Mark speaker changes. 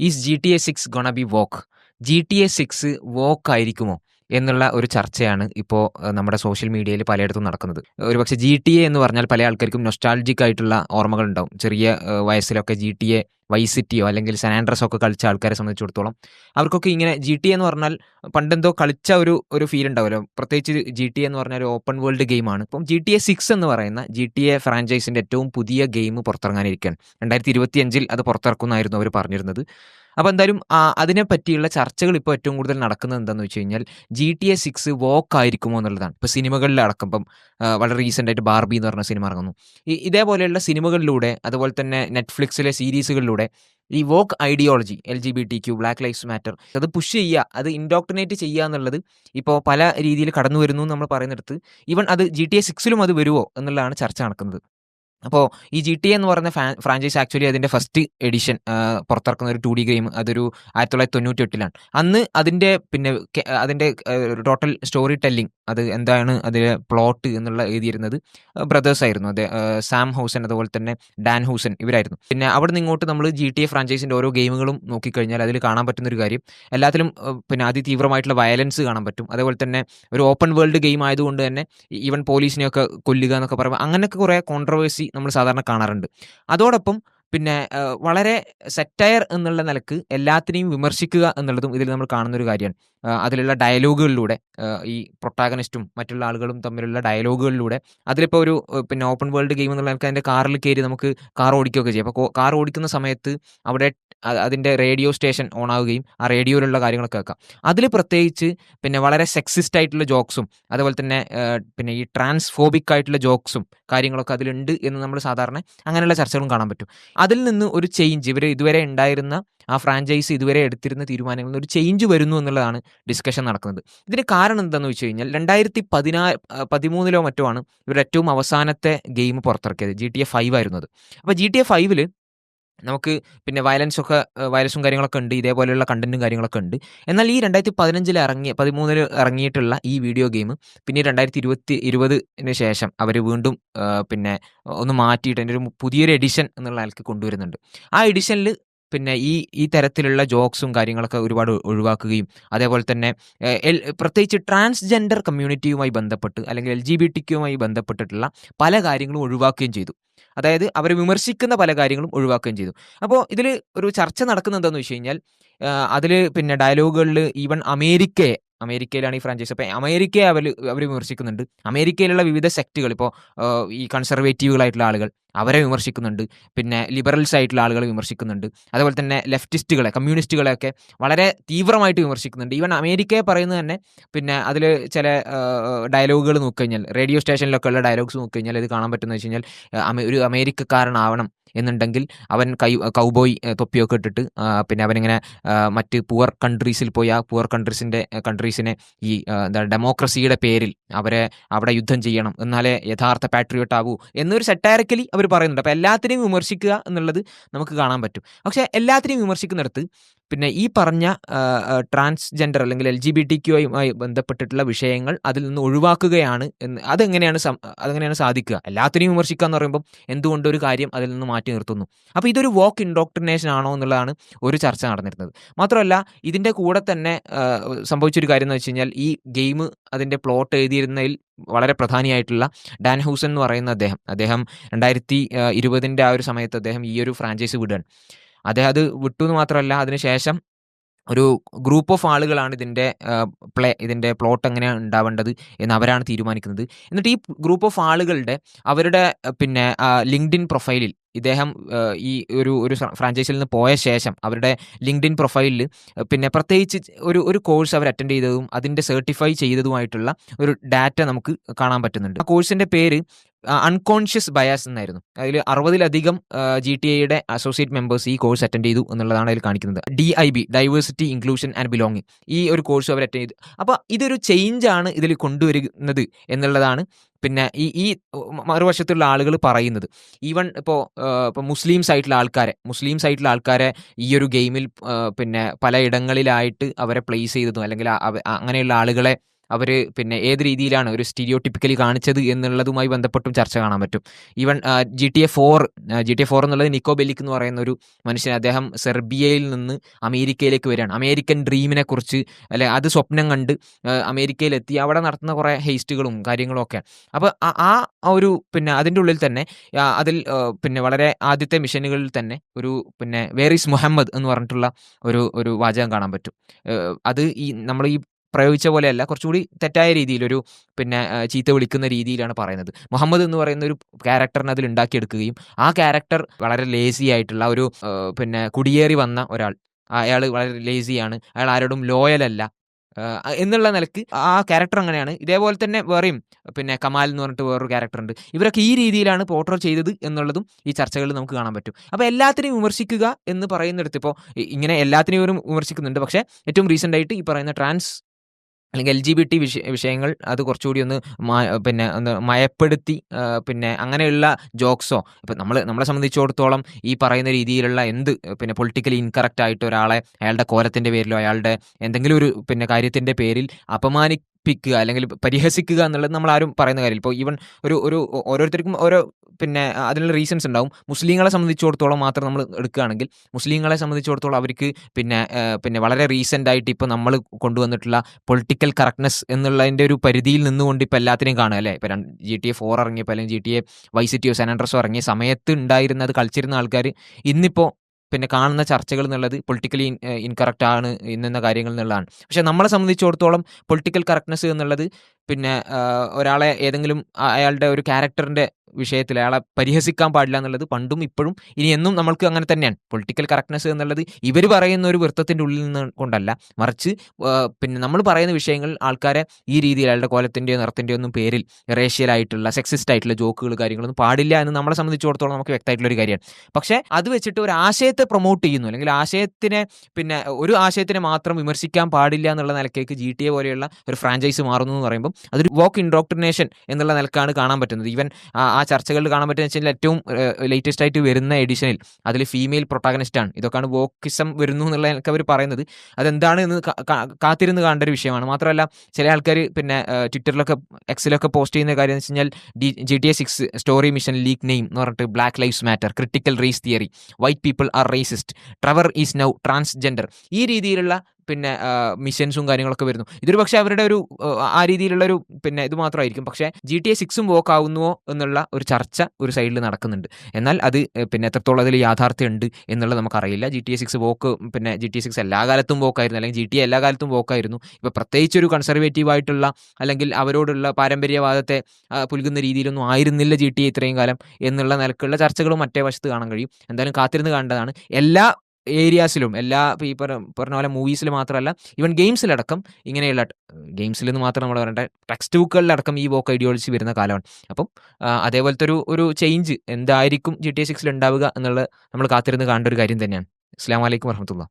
Speaker 1: Is G T A six gonna be woke G T A six woke ആയിരിക്കുമോ? എന്നുള്ള ഒരു ചർച്ചയാണ് ഇപ്പോൾ നമ്മുടെ സോഷ്യൽ മീഡിയയിൽ പലയിടത്തും നടക്കുന്നത്. ഒരുപക്ഷെ ജി ടി എ എന്ന് പറഞ്ഞാൽ പല ആൾക്കാർക്കും നൊസ്റ്റാൾജിക് ആയിട്ടുള്ള ഓർമ്മകൾ ഉണ്ടാവും ചെറിയ വയസ്സിലൊക്കെ ജി ടി എ വൈസിറ്റിയോ അല്ലെങ്കിൽ സാൻഡ്രസ് ഒക്കെ കളിച്ച ആൾക്കാരെ സംബന്ധിച്ചിടത്തോളം അവർക്കൊക്കെ ഇങ്ങനെ ജി ടി എന്ന് പറഞ്ഞാൽ പണ്ടെന്തോ കളിച്ച ഒരു ഒരു ഫീൽ ഉണ്ടാവുമല്ലോ. പ്രത്യേകിച്ച് ജി ടി എന്ന് പറഞ്ഞാൽ ഒരു ഓപ്പൺ വേൾഡ് ഗെയിമാണ് ഇപ്പം ജി ടി എ സിക്സ് എന്ന് പറയുന്ന ജി ടി എ ഫ്രാഞ്ചൈസിന്റെ ഏറ്റവും പുതിയ ഗെയിം പുറത്തിറങ്ങാനിരിക്കുകയാണ്. രണ്ടായിരത്തി ഇരുപത്തി അഞ്ചിൽ അത് പുറത്തിറക്കുമെന്നായിരുന്നു അവർ പറഞ്ഞിരുന്നത്. അപ്പോൾ എന്തായാലും അതിനെ പറ്റിയുള്ള ചർച്ചകൾ ഇപ്പോൾ ഏറ്റവും കൂടുതൽ നടക്കുന്നത് എന്താണെന്ന് വെച്ച് കഴിഞ്ഞാൽ G T A six woke ആയിരിക്കുമോ എന്നുള്ളതാണ്. ഇപ്പോൾ സിനിമകളിൽ അടക്കുമ്പം വളരെ റീസെന്റ് ആയിട്ട് ബാർബി എന്ന് പറഞ്ഞ സിനിമ ഇറങ്ങുന്നു. ഇതേപോലെയുള്ള സിനിമകളിലൂടെ അതുപോലെ തന്നെ നെറ്റ്ഫ്ലിക്സിലെ സീരീസുകളിലൂടെ ഈ woke ideology L G B T Q black lives matter അത് പുഷ് ചെയ്യുക അത് ഇൻഡോക്ടിനേറ്റ് ചെയ്യുക എന്നുള്ളത് ഇപ്പോൾ പല രീതിയിൽ കടന്നു വരുന്നു എന്ന് നമ്മൾ പറയുന്നിടത്ത് ഈവൻ അത് ജി ടി എ സിക്സിലും അത് വരുമോ എന്നുള്ളതാണ് ചർച്ച നടക്കുന്നത്. അപ്പോൾ ഈ ജി ടി എന്ന് പറയുന്ന ഫ്രാഞ്ചൈസ് ആക്ച്വലി അതിന്റെ ഫസ്റ്റ് എഡിഷൻ പുറത്തിറക്കുന്ന ഒരു ടു ഡി ഗെയിം അതൊരു ആയിരത്തി തൊള്ളായിരത്തി തൊണ്ണൂറ്റി എട്ടിലാണ് അന്ന് അതിന്റെ പിന്നെ അതിന്റെ ടോട്ടൽ സ്റ്റോറി ടെല്ലിംഗ് അത് എന്താണ് അതിലെ പ്ലോട്ട് എന്നുള്ള എഴുതിയിരുന്നത് ബ്രദേഴ്സ് ആയിരുന്നു. അതെ സാം ഹൗസൻ അതുപോലെ തന്നെ ഡാൻ ഹൗസൻ ഇവരായിരുന്നു. പിന്നെ അവിടെ നിന്ന് ഇങ്ങോട്ട് നമ്മൾ ജി ടി എ ഫ്രാഞ്ചൈസിന്റെ ഓരോ ഗെയിമുകളും നോക്കിക്കഴിഞ്ഞാൽ അതിൽ കാണാൻ പറ്റുന്ന ഒരു കാര്യം എല്ലാത്തിലും പിന്നെ അതിതീവ്രമായിട്ടുള്ള വയലൻസ് കാണാൻ പറ്റും. അതേപോലെ തന്നെ ഒരു ഓപ്പൺ വേൾഡ് ഗെയിം ആയതുകൊണ്ട് തന്നെ ഈവൻ പോലീസിനെയൊക്കെ കൊല്ലുക എന്നൊക്കെ പറയുമ്പോൾ അങ്ങനെയൊക്കെ കുറേ കോൺട്രവേഴ്സി നമ്മൾ സാധാരണ കാണാറുണ്ട്. അതോടൊപ്പം പിന്നെ വളരെ സെറ്റയർ എന്നുള്ള നിലയ്ക്ക് എല്ലാത്തിനെയും വിമർശിക്കുക എന്നുള്ളതും ഇതിൽ നമ്മൾ കാണുന്ന ഒരു കാര്യമാണ് അതിലുള്ള ഡയലോഗുകളിലൂടെ ഈ പ്രൊട്ടാഗനിസ്റ്റും മറ്റുള്ള ആളുകളും തമ്മിലുള്ള ഡയലോഗുകളിലൂടെ അതിലിപ്പോൾ ഒരു പിന്നെ ഓപ്പൺ വേൾഡ് ഗെയിം എന്നുള്ള നിലയ്ക്ക് അതിന്റെ കാറിൽ കയറി നമുക്ക് കാർ ഓടിക്കുകയൊക്കെ ചെയ്യാം. അപ്പോൾ കാർ ഓടിക്കുന്ന സമയത്ത് അവിടെ അതിന്റെ റേഡിയോ സ്റ്റേഷൻ ഓൺ ആവുകയും ആ റേഡിയോയിലുള്ള കാര്യങ്ങളൊക്കെ കേൾക്കാം. അതിൽ പ്രത്യേകിച്ച് പിന്നെ വളരെ സെക്സിസ്റ്റ് ആയിട്ടുള്ള ജോക്സും അതുപോലെ തന്നെ പിന്നെ ഈ ട്രാൻസ്ഫോബിക് ആയിട്ടുള്ള ജോക്സും കാര്യങ്ങളൊക്കെ അതിലുണ്ട് എന്ന് നമ്മൾ സാധാരണ അങ്ങനെയുള്ള ചർച്ചകളും കാണാൻ പറ്റും. അതിൽ നിന്ന് ഒരു ചേഞ്ച് ഇവർ ഇതുവരെ ഉണ്ടായിരുന്ന ആ ഫ്രാഞ്ചൈസി ഇതുവരെ എടുത്തിരുന്ന തീരുമാനങ്ങളിൽ നിന്ന് ഒരു ചേഞ്ച് വരുന്നു എന്നുള്ളതാണ് ഡിസ്കഷൻ നടക്കുന്നത്. ഇതിന് കാരണം എന്താണെന്ന് വെച്ച് കഴിഞ്ഞാൽ രണ്ടായിരത്തി പതിനാ പതിമൂന്നിലോ മറ്റോ ആണ് ഇവരുടെ ഏറ്റവും അവസാനത്തെ ഗെയിം പുറത്തിറക്കിയത് ജി ടി എ ഫൈവ് ആയിരുന്നത്. അപ്പോൾ ജി ടി എ ഫൈവിൽ നമുക്ക് പിന്നെ വയലൻസ് ഒക്കെ വയലൻസും കാര്യങ്ങളൊക്കെ ഉണ്ട്. ഇതേപോലെയുള്ള കണ്ടന്റും കാര്യങ്ങളൊക്കെ ഉണ്ട്. എന്നാൽ ഈ രണ്ടായിരത്തി പതിനഞ്ചിൽ ഇറങ്ങിയ പതിമൂന്നിൽ ഇറങ്ങിയിട്ടുള്ള ഈ വീഡിയോ ഗെയിം പിന്നെ രണ്ടായിരത്തി ഇരുപത്തി ഇരുപതിന് ശേഷം അവർ വീണ്ടും പിന്നെ ഒന്ന് മാറ്റിയിട്ട് അതിന്റെ ഒരു പുതിയൊരു എഡിഷൻ എന്നുള്ള ആൾക്ക് കൊണ്ടുവരുന്നുണ്ട്. ആ എഡിഷനിൽ പിന്നെ ഈ ഈ തരത്തിലുള്ള ജോക്സും കാര്യങ്ങളൊക്കെ ഒരുപാട് ഒഴിവാക്കുകയും അതേപോലെ തന്നെ പ്രത്യേകിച്ച് ട്രാൻസ്ജെൻഡർ കമ്മ്യൂണിറ്റിയുമായി ബന്ധപ്പെട്ട് അല്ലെങ്കിൽ എൽ ജി ബി ടിക്കുമായി ബന്ധപ്പെട്ടിട്ടുള്ള പല കാര്യങ്ങളും ഒഴിവാക്കുകയും ചെയ്തു. അതായത് അവരെ വിമർശിക്കുന്ന പല കാര്യങ്ങളും ഒഴിവാക്കുകയും ചെയ്തു. അപ്പോൾ ഇതിൽ ഒരു ചർച്ച നടക്കുന്നത് എന്താണെന്ന് വെച്ച് കഴിഞ്ഞാൽ അതിൽ പിന്നെ ഡയലോഗുകളിൽ ഈവൻ അമേരിക്കയെ അമേരിക്കയിലാണ് ഈ ഫ്രാഞ്ചൈസ് അപ്പോൾ അമേരിക്കയെ അവർ അവർ വിമർശിക്കുന്നുണ്ട്. അമേരിക്കയിലുള്ള വിവിധ സെക്റ്റുകൾ ഇപ്പോൾ ഈ കൺസർവേറ്റീവുകളായിട്ടുള്ള ആളുകൾ അവരെ വിമർശിക്കുന്നുണ്ട്. പിന്നെ ലിബറൽസ് ആയിട്ടുള്ള ആളുകൾ വിമർശിക്കുന്നുണ്ട്. അതുപോലെ തന്നെ ലെഫ്റ്റിസ്റ്റുകളെ കമ്മ്യൂണിസ്റ്റുകളെയൊക്കെ വളരെ തീവ്രമായിട്ട് വിമർശിക്കുന്നുണ്ട്. ഈവൻ അമേരിക്കയെ പറയുന്നത് തന്നെ പിന്നെ അതിൽ ചില ഡയലോഗുകൾ നോക്കിക്കഴിഞ്ഞാൽ റേഡിയോ സ്റ്റേഷനിലൊക്കെ ഉള്ള ഡയലോഗ്സ് നോക്കിക്കഴിഞ്ഞാൽ ഇത് കാണാൻ പറ്റുന്നത് വെച്ച് കഴിഞ്ഞാൽ ഒരു അമേരിക്കക്കാരനാവണം എന്നുണ്ടെങ്കിൽ അവൻ കൈ കൗബോയ് തൊപ്പിയൊക്കെ ഇട്ടിട്ട് പിന്നെ അവനിങ്ങനെ മറ്റ് പുവർ കൺട്രീസിൽ പോയി ആ പുവർ കൺട്രീസിന്റെ കൺട്രീസിനെ ഈ എന്താ ഡെമോക്രസിയുടെ പേരിൽ അവരെ അവിടെ യുദ്ധം ചെയ്യണം. എന്നാലേ യഥാർത്ഥ പാട്രിയോട്ട് ആവൂ എന്നൊരു സെറ്റാരിക്കലി അവർ പറയുന്നുണ്ട്. അപ്പോൾ എല്ലാത്തിനെയും വിമർശിക്കുക എന്നുള്ളത് നമുക്ക് കാണാൻ പറ്റും. പക്ഷേ എല്ലാത്തിനെയും വിമർശിക്കുന്നിടത്ത് പിന്നെ ഈ പറഞ്ഞ ട്രാൻസ്ജെൻഡർ അല്ലെങ്കിൽ എൽ ജി ബി ടി ക്യുമായി ബന്ധപ്പെട്ടിട്ടുള്ള വിഷയങ്ങൾ അതിൽ നിന്ന് ഒഴിവാക്കുകയാണ് എന്ന് അതെങ്ങനെയാണ് അതെങ്ങനെയാണ് സാധിക്കുക? എല്ലാത്തിനെയും വിമർശിക്കുക എന്ന് പറയുമ്പോൾ എന്തുകൊണ്ട് ഒരു കാര്യം അതിൽ നിന്ന് മാറ്റി നിർത്തുന്നു? അപ്പോൾ ഇതൊരു വോക്ക് ഇൻഡോക്ട്രിനേഷൻ ആണോ എന്നുള്ളതാണ് ഒരു ചർച്ച നടന്നിരുന്നത്. മാത്രമല്ല ഇതിന്റെ കൂടെ തന്നെ സംഭവിച്ചൊരു കാര്യം എന്ന് വെച്ച് കഴിഞ്ഞാൽ ഈ ഗെയിം അതിന്റെ പ്ലോട്ട് എഴുതിയിരുന്നതിൽ വളരെ പ്രധാനിയായിട്ടുള്ള ഡാൻ ഹൗസൻ എന്ന് പറയുന്ന അദ്ദേഹം അദ്ദേഹം രണ്ടായിരത്തി ഇരുപതിന്റെ ആ ഒരു സമയത്ത് അദ്ദേഹം ഈ ഒരു ഫ്രാഞ്ചൈസി വിടുകയാണ്. അദ്ദേഹം അത് വിട്ടു എന്ന് മാത്രമല്ല അതിനുശേഷം ഒരു ഗ്രൂപ്പ് ഓഫ് ആളുകളാണ് ഇതിന്റെ പ്ലേ ഇതിന്റെ പ്ലോട്ട് എങ്ങനെയാണ് ഉണ്ടാവേണ്ടത് എന്ന് അവരാണ് തീരുമാനിക്കുന്നത്. എന്നിട്ട് ഈ ഗ്രൂപ്പ് ഓഫ് ആളുകളുടെ അവരുടെ പിന്നെ ലിങ്ക്ഡിൻ പ്രൊഫൈലിൽ ഇദ്ദേഹം ഈ ഒരു ഒരു ഫ്രാഞ്ചൈസിൽ നിന്ന് പോയ ശേഷം അവരുടെ ലിങ്ക്ഡിൻ പ്രൊഫൈലിൽ പിന്നെ പ്രത്യേകിച്ച് ഒരു ഒരു കോഴ്സ് അവർ അറ്റൻഡ് ചെയ്തതും അതിന്റെ സർട്ടിഫൈ ചെയ്തതുമായിട്ടുള്ള ഒരു ഡാറ്റ നമുക്ക് കാണാൻ പറ്റുന്നുണ്ട്. ആ കോഴ്സിന്റെ പേര് അൺകോൺഷ്യസ് ബയാസ് എന്നായിരുന്നു. അതിൽ അറുപതിലധികം ജി ടി എയുടെ അസോസിയേറ്റ് മെമ്പേഴ്സ് ഈ കോഴ്സ് അറ്റൻഡ് ചെയ്തു എന്നുള്ളതാണ് അതിൽ കാണിക്കുന്നത്. D I B diversity inclusion and belonging ഈ ഒരു കോഴ്സ് അവർ അറ്റൻഡ് ചെയ്തു. അപ്പോൾ ഇതൊരു ചേഞ്ച് ആണ് ഇതിൽ കൊണ്ടുവരുന്നത് എന്നുള്ളതാണ് പിന്നെ ഈ ഈ മറുവശത്തുള്ള ആളുകൾ പറയുന്നത്. ഈവൻ ഇപ്പോൾ ഇപ്പോൾ മുസ്ലിംസ് ആയിട്ടുള്ള ആൾക്കാരെ മുസ്ലിംസ് ആയിട്ടുള്ള ആൾക്കാരെ ഈ ഒരു ഗെയിമിൽ പിന്നെ പല ഇടങ്ങളിലായിട്ട് അവരെ പ്ലേസ് ചെയ്തതും അല്ലെങ്കിൽ അങ്ങനെയുള്ള ആളുകളെ അവർ പിന്നെ ഏത് രീതിയിലാണ് ഒരു സ്റ്റീരിയോ ടിപ്പിക്കലി കാണിച്ചത് എന്നുള്ളതുമായി ബന്ധപ്പെട്ടും ചർച്ച കാണാൻ പറ്റും. Even G T A four G T A four എന്നുള്ളത് നിക്കോ ബെല്ലിക് എന്ന് പറയുന്ന ഒരു മനുഷ്യൻ അദ്ദേഹം സെർബിയയിൽ നിന്ന് അമേരിക്കയിലേക്ക് വരികയാണ്. അമേരിക്കൻ ഡ്രീമിനെ കുറിച്ച് അല്ലെ അത് സ്വപ്നം കണ്ട് അമേരിക്കയിലെത്തി. അവിടെ നടത്തുന്ന കുറേ ഹേസ്റ്റുകളും കാര്യങ്ങളും ഒക്കെ. അപ്പോൾ ആ ഒരു പിന്നെ അതിന്റെ ഉള്ളിൽ തന്നെ അതിൽ പിന്നെ വളരെ ആദ്യത്തെ മിഷനുകളിൽ തന്നെ ഒരു പിന്നെ വേറിസ് മുഹമ്മദ് എന്ന് പറഞ്ഞിട്ടുള്ള ഒരു ഒരു വാചകം കാണാൻ പറ്റും. അത് ഈ നമ്മൾ ഈ പ്രയോഗിച്ച പോലെയല്ല. കുറച്ചുകൂടി തെറ്റായ രീതിയിലൊരു പിന്നെ ചീത്ത വിളിക്കുന്ന രീതിയിലാണ് പറയുന്നത്. മുഹമ്മദ് എന്ന് പറയുന്ന ഒരു ക്യാരക്ടറിനെ അതിൽ ഉണ്ടാക്കിയെടുക്കുകയും ആ ക്യാരക്ടർ വളരെ ലേസി ആയിട്ടുള്ള ഒരു പിന്നെ കുടിയേറി വന്ന ഒരാൾ. അയാൾ വളരെ ലേസിയാണ് അയാൾ ആരോടും ലോയൽ അല്ല. എന്നുള്ള നിലയ്ക്ക് ആ ക്യാരക്ടർ അങ്ങനെയാണ്. ഇതേപോലെ തന്നെ വേറെയും പിന്നെ കമാൽ എന്ന് പറഞ്ഞിട്ട് വേറൊരു ക്യാരക്ടർ ഉണ്ട്. ഇവരൊക്കെ ഈ രീതിയിലാണ് പോർട്രോ ചെയ്തത് എന്നുള്ളതും ഈ ചർച്ചകളിൽ നമുക്ക് കാണാൻ പറ്റും. അപ്പോൾ എല്ലാത്തിനെയും വിമർശിക്കുക എന്ന് പറയുന്നിടത്ത് ഇപ്പോൾ ഇങ്ങനെ എല്ലാത്തിനെയും വിമർശിക്കുന്നുണ്ട്. പക്ഷേ ഏറ്റവും റീസെന്റ് ആയിട്ട് ഈ പറയുന്ന ട്രാൻസ് അല്ലെങ്കിൽ എൽ ജി ബി ടി വിഷയ വിഷയങ്ങൾ അത് കുറച്ചുകൂടി ഒന്ന് പിന്നെ ഒന്ന് മയപ്പെടുത്തി പിന്നെ അങ്ങനെയുള്ള ജോക്സോ. ഇപ്പം നമ്മൾ നമ്മളെ സംബന്ധിച്ചിടത്തോളം ഈ പറയുന്ന രീതിയിലുള്ള എന്ത് പിന്നെ പൊളിറ്റിക്കലി ഇൻകറക്റ്റ് ആയിട്ട് ഒരാളെ അയാളുടെ കോലത്തിന്റെ പേരിലോ അയാളുടെ എന്തെങ്കിലും ഒരു പിന്നെ കാര്യത്തിന്റെ പേരിൽ അപമാനി പ്പിക്കുക അല്ലെങ്കിൽ പരിഹസിക്കുക എന്നുള്ളത് നമ്മൾ ആരും പറയുന്ന കാര്യമില്ല. ഇപ്പോൾ ഈവൻ ഒരു ഒരു ഓരോരുത്തർക്കും ഓരോ പിന്നെ അതിനുള്ള റീസൺസ് ഉണ്ടാവും. മുസ്ലിങ്ങളെ സംബന്ധിച്ചിടത്തോളം മാത്രം നമ്മൾ എടുക്കുകയാണെങ്കിൽ മുസ്ലിങ്ങളെ സംബന്ധിച്ചിടത്തോളം അവർക്ക് പിന്നെ പിന്നെ വളരെ റീസെന്റ് ആയിട്ട് ഇപ്പോൾ നമ്മൾ കൊണ്ടുവന്നിട്ടുള്ള പൊളിറ്റിക്കൽ കറക്റ്റ്നെസ് എന്നുള്ളതിന്റെ ഒരു പരിധിയിൽ നിന്നുകൊണ്ട് ഇപ്പോൾ എല്ലാത്തിനെയും കാണുക അല്ലേ? ഇപ്പോൾ ജി ടി എ ഫോർ ഇറങ്ങിയപ്പോൾ അല്ലെങ്കിൽ ജി ടി എ വൈസിറ്റിയോ ആൻഡ്രസോ ഇറങ്ങിയ സമയത്ത് ഉണ്ടായിരുന്നത് കളിച്ചിരുന്ന ആൾക്കാർ ഇന്നിപ്പോൾ പിന്നെ കാണുന്ന ചർച്ചകൾ എന്നുള്ളത് പൊളിറ്റിക്കലി ഇൻകറക്റ്റ് ആണ് ഇന്ന കാര്യങ്ങൾ എന്നുള്ളതാണ്. പക്ഷേ നമ്മളെ സംബന്ധിച്ചിടത്തോളം പൊളിറ്റിക്കൽ കറക്റ്റ്നെസ് എന്നുള്ളത് പിന്നെ ഒരാളെ ഏതെങ്കിലും അയാളുടെ ഒരു ക്യാരക്ടറിന്റെ വിഷയത്തിൽ അയാളെ പരിഹസിക്കാൻ പാടില്ല എന്നുള്ളത് പണ്ടും ഇപ്പോഴും ഇനി എന്നും നമ്മൾക്ക് അങ്ങനെ തന്നെയാണ്. പൊളിറ്റിക്കൽ കറക്റ്റ്നെസ് എന്നുള്ളത് ഇവർ പറയുന്ന ഒരു വൃത്തത്തിന്റെ ഉള്ളിൽ നിന്ന് കൊണ്ടല്ല. മറിച്ച് പിന്നെ നമ്മൾ പറയുന്ന വിഷയങ്ങൾ ആൾക്കാരെ ഈ രീതിയിൽ അയാളുടെ കോലത്തിന്റെയോ നിറത്തിന്റെയോ ഒന്നും പേരിൽ റേഷ്യലായിട്ടുള്ള സെക്സിസ്റ്റ് ആയിട്ടുള്ള ജോക്കുകൾ കാര്യങ്ങളൊന്നും പാടില്ല എന്ന് നമ്മളെ സംബന്ധിച്ചിടത്തോളം നമുക്ക് വ്യക്തമായിട്ടുള്ള ഒരു കാര്യമാണ്. പക്ഷേ അത് വെച്ചിട്ട് ഒരു ആശയത്തെ പ്രൊമോട്ട് ചെയ്യുന്നു. അല്ലെങ്കിൽ ആശയത്തിനെ പിന്നെ ഒരു ആശയത്തിനെ മാത്രം വിമർശിക്കാൻ പാടില്ല എന്നുള്ള നിലക്കേക്ക് ജി ടി എ പോലെയുള്ള ഒരു ഫ്രാഞ്ചൈസ് മാറുന്നു എന്ന് പറയുമ്പോൾ അതൊരു വോക്ക് ഇൻഡോക്ട്രിനേഷൻ എന്നുള്ള നിലക്കാണ് കാണാൻ പറ്റുന്നത്. ഈവൻ ആ ചർച്ചകളിൽ കാണാൻ പറ്റുന്ന വെച്ചാൽ ഏറ്റവും ലേറ്റസ്റ്റ് ആയിട്ട് വരുന്ന എഡിഷനിൽ അതിൽ ഫീമെയിൽ പ്രൊട്ടാഗനിസ്റ്റ് ആണ്. ഇതൊക്കെയാണ് വോക്കിസം വരുന്നു എന്നുള്ള എനിക്ക് അവർ പറയുന്നത്. അതെന്താണ് എന്ന് കാത്തിരുന്ന് കാണേണ്ട ഒരു വിഷയമാണ്. മാത്രമല്ല ചില ആൾക്കാർ പിന്നെ ട്വിറ്ററിലൊക്കെ എക്സിലൊക്കെ പോസ്റ്റ് ചെയ്യുന്ന കാര്യം എന്ന് വെച്ച് കഴിഞ്ഞാൽ G T A six story mission leak name എന്ന് പറഞ്ഞിട്ട് black lives matter critical race theory white people are racist Trevor is now transgender ഈ രീതിയിലുള്ള പിന്നെ മിഷൻസും കാര്യങ്ങളൊക്കെ വരുന്നു. ഇതൊരു പക്ഷേ അവരുടെ ഒരു ആ രീതിയിലുള്ള ഒരു പിന്നെ ഇത് മാത്രമായിരിക്കും. പക്ഷേ ജി ടി എ സിക്സും വോക്ക് ആവുന്നുവോ എന്നുള്ള ഒരു ചർച്ച ഒരു സൈഡിൽ നടക്കുന്നുണ്ട്. എന്നാൽ അത് പിന്നെ എത്രത്തോളം അതിൽ യാഥാർത്ഥ്യമുണ്ട് എന്നുള്ളത് നമുക്കറിയില്ല. G T A six woke പിന്നെ ജി ടി എ സിക്സ് എല്ലാ കാലത്തും വോക്കായിരുന്നു അല്ലെങ്കിൽ ജി ടി എ എല്ലാ കാലത്തും വോക്കായിരുന്നു ഇപ്പോൾ പ്രത്യേകിച്ച് ഒരു കൺസർവേറ്റീവ് ആയിട്ടുള്ള അല്ലെങ്കിൽ അവരോടുള്ള പാരമ്പര്യവാദത്തെ പുൽകുന്ന രീതിയിലൊന്നും ആയിരുന്നില്ല ജി ടി എ ഇത്രയും കാലം എന്നുള്ള നിലക്കുള്ള ചർച്ചകളും മറ്റേ വശത്ത് കാണാൻ കഴിയും. എന്തായാലും കാത്തിരുന്ന് കാണേണ്ടതാണ്. എല്ലാ ഏരിയാസിലും എല്ലാ ഈ പറഞ്ഞ പോലെ മൂവീസിൽ മാത്രമല്ല ഈവൻ ഗെയിംസിലടക്കം ഇങ്ങനെയുള്ള ഗെയിംസിൽ നിന്ന് മാത്രം നമ്മൾ പറയേണ്ട ടെക്സ്റ്റ് ബുക്കുകളിലടക്കം ഈ വോക്ക് ഐഡിയോളജി വരുന്ന കാലമാണ്. അപ്പം അതേപോലത്തെ ഒരു ഒരു ചേഞ്ച് എന്തായിരിക്കും ജി ടി എ സിക്സിൽ ഉണ്ടാവുക എന്നുള്ളത് നമ്മൾ കാത്തിരുന്ന് കാണേണ്ട ഒരു കാര്യം തന്നെയാണ്. അസ്സാം വലൈക്കും വർഹമത്തുള്ള